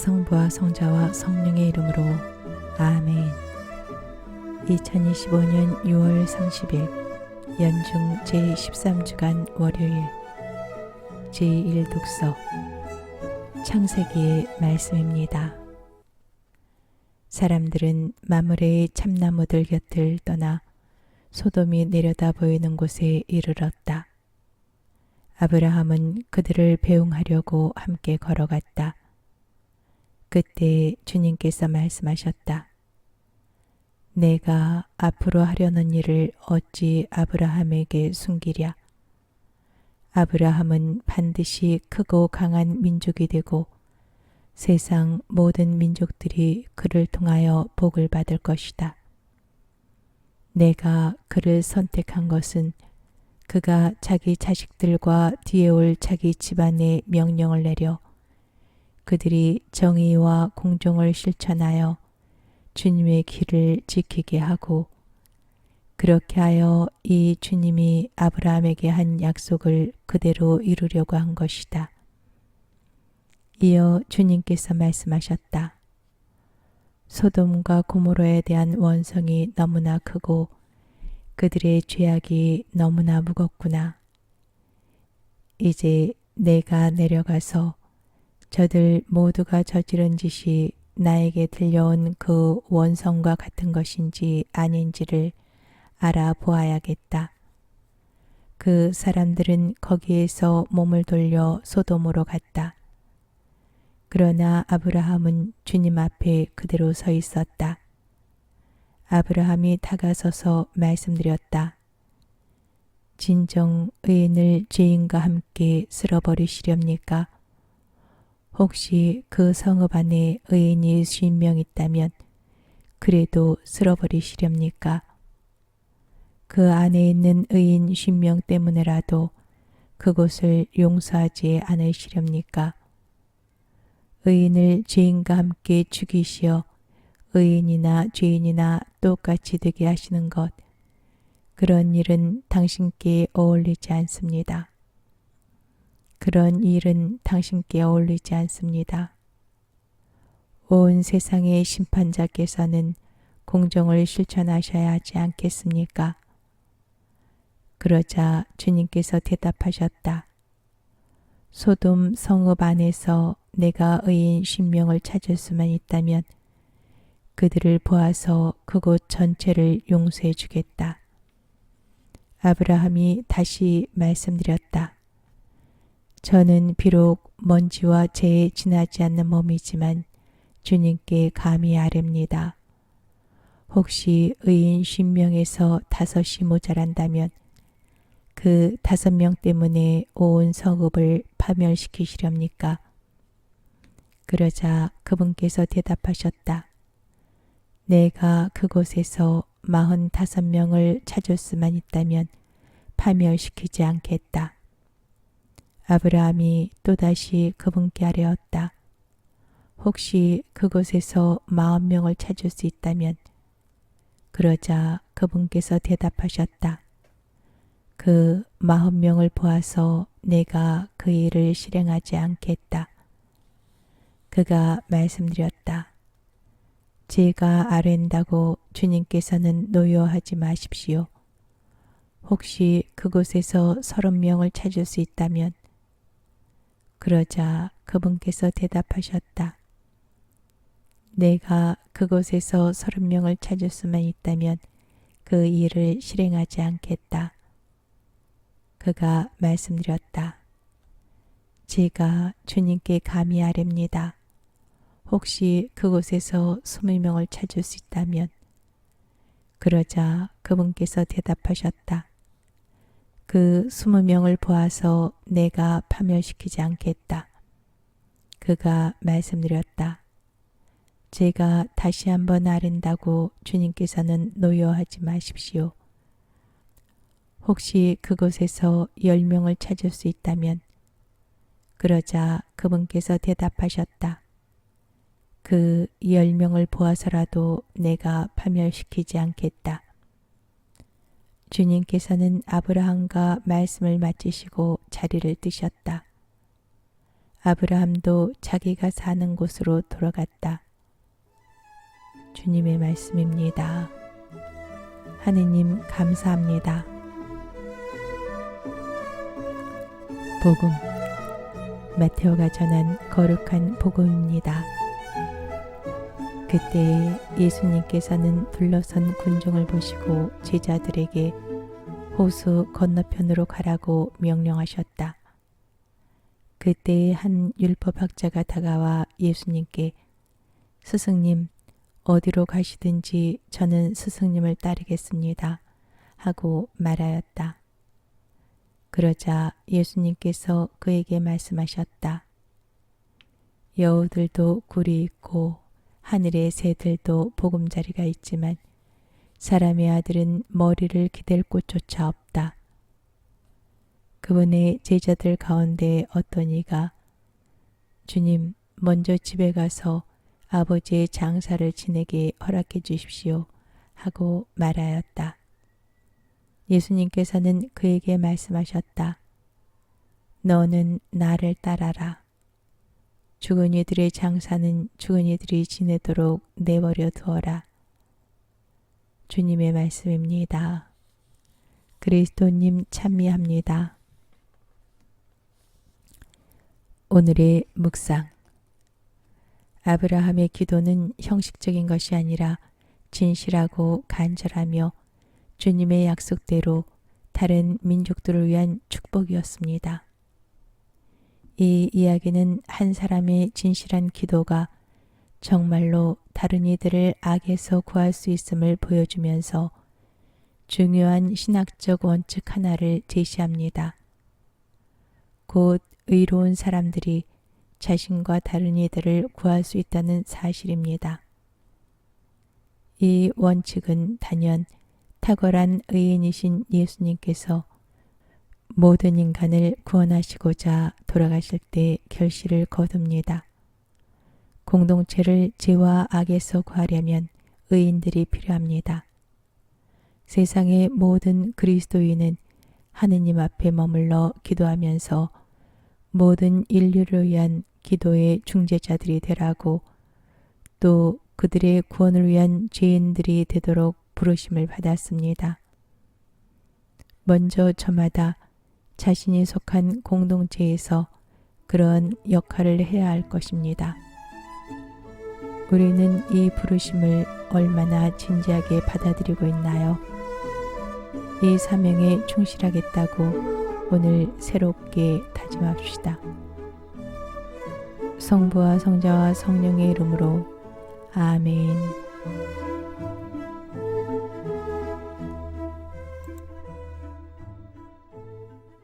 성부와 성자와 성령의 이름으로 아멘. 2025년 6월 30일 연중 제13주간 월요일 제1 독서 창세기의 말씀입니다. 사람들은 마므레의 참나무들 곁을 떠나 소돔이 내려다 보이는 곳에 이르렀다. 아브라함은 그들을 배웅하려고 함께 걸어갔다. 그때 주님께서 말씀하셨다. 내가 앞으로 하려는 일을 어찌 아브라함에게 숨기랴. 아브라함은 반드시 크고 강한 민족이 되고 세상 모든 민족들이 그를 통하여 복을 받을 것이다. 내가 그를 선택한 것은 그가 자기 자식들과 뒤에 올 자기 집안에 명령을 내려 그들이 정의와 공정을 실천하여 주님의 길을 지키게 하고 그렇게 하여 이 주님이 아브라함에게 한 약속을 그대로 이루려고 한 것이다. 이어 주님께서 말씀하셨다. 소돔과 고모로에 대한 원성이 너무나 크고 그들의 죄악이 너무나 무겁구나. 이제 내가 내려가서 저들 모두가 저지른 짓이 나에게 들려온 그 원성과 같은 것인지 아닌지를 알아보아야겠다. 그 사람들은 거기에서 몸을 돌려 소돔으로 갔다. 그러나 아브라함은 주님 앞에 그대로 서 있었다. 아브라함이 다가서서 말씀드렸다. 진정 의인을 죄인과 함께 쓸어버리시렵니까? 혹시 그 성읍 안에 의인이 쉰명 있다면 그래도 쓸어버리시렵니까? 그 안에 있는 의인 쉰명 때문에라도 그곳을 용서하지 않으시렵니까? 의인을 죄인과 함께 죽이시어 의인이나 죄인이나 똑같이 되게 하시는 것, 그런 일은 당신께 어울리지 않습니다. 그런 일은 당신께 어울리지 않습니다. 온 세상의 심판자께서는 공정을 실천하셔야 하지 않겠습니까? 그러자 주님께서 대답하셨다. 소돔 성읍 안에서 내가 의인 신명을 찾을 수만 있다면 그들을 보아서 그곳 전체를 용서해 주겠다. 아브라함이 다시 말씀드렸다. 저는 비록 먼지와 재에 지나지 않는 몸이지만 주님께 감히 아렵니다. 혹시 의인 신명에서 다섯이 모자란다면 그 다섯 명 때문에 온 성읍을 파멸시키시렵니까? 그러자 그분께서 대답하셨다. 내가 그곳에서 마흔 다섯 명을 찾을 수만 있다면 파멸시키지 않겠다. 아브라함이 또다시 그분께 아뢰었다. 혹시 그곳에서 마흔 명을 찾을 수 있다면 그러자 그분께서 대답하셨다. 그 마흔 명을 보아서 내가 그 일을 실행하지 않겠다. 그가 말씀드렸다. 제가 아랜다고 주님께서는 노여하지 마십시오. 혹시 그곳에서 서른 명을 찾을 수 있다면 그러자 그분께서 대답하셨다. 내가 그곳에서 서른 명을 찾을 수만 있다면 그 일을 실행하지 않겠다. 그가 말씀드렸다. 제가 주님께 감히 아렵니다. 혹시 그곳에서 스무 명을 찾을 수 있다면 그러자 그분께서 대답하셨다. 그 스무 명을 보아서 내가 파멸시키지 않겠다. 그가 말씀드렸다. 제가 다시 한번 아른다고 주님께서는 노여하지 마십시오. 혹시 그곳에서 열 명을 찾을 수 있다면 그러자 그분께서 대답하셨다. 그 열 명을 보아서라도 내가 파멸시키지 않겠다. 주님께서는 아브라함과 말씀을 마치시고 자리를 뜨셨다. 아브라함도 자기가 사는 곳으로 돌아갔다. 주님의 말씀입니다. 하느님 감사합니다. 복음 마테오가 전한 거룩한 복음입니다. 그때 예수님께서는 둘러선 군중을 보시고 제자들에게 호수 건너편으로 가라고 명령하셨다. 그때 한 율법학자가 다가와 예수님께 스승님 어디로 가시든지 저는 스승님을 따르겠습니다. 하고 말하였다. 그러자 예수님께서 그에게 말씀하셨다. 여우들도 굴이 있고 하늘의 새들도 보금자리가 있지만 사람의 아들은 머리를 기댈 곳조차 없다. 그분의 제자들 가운데 어떤 이가 주님 먼저 집에 가서 아버지의 장사를 지내게 허락해 주십시오 하고 말하였다. 예수님께서는 그에게 말씀하셨다. 너는 나를 따라라. 죽은 이들의 장사는 죽은 이들이 지내도록 내버려 두어라. 주님의 말씀입니다. 그리스도님 찬미합니다. 오늘의 묵상. 아브라함의 기도는 형식적인 것이 아니라 진실하고 간절하며 주님의 약속대로 다른 민족들을 위한 축복이었습니다. 이 이야기는 한 사람의 진실한 기도가 정말로 다른 이들을 악에서 구할 수 있음을 보여주면서 중요한 신학적 원칙 하나를 제시합니다. 곧 의로운 사람들이 자신과 다른 이들을 구할 수 있다는 사실입니다. 이 원칙은 단연 탁월한 의인이신 예수님께서 모든 인간을 구원하시고자 돌아가실 때 결실을 거둡니다. 공동체를 죄와 악에서 구하려면 의인들이 필요합니다. 세상의 모든 그리스도인은 하느님 앞에 머물러 기도하면서 모든 인류를 위한 기도의 중재자들이 되라고 또 그들의 구원을 위한 죄인들이 되도록 부르심을 받았습니다. 먼저 저마다 자신이 속한 공동체에서 그런 역할을 해야 할 것입니다. 우리는 이 부르심을 얼마나 진지하게 받아들이고 있나요? 이 사명에 충실하겠다고 오늘 새롭게 다짐합시다. 성부와 성자와 성령의 이름으로 아멘.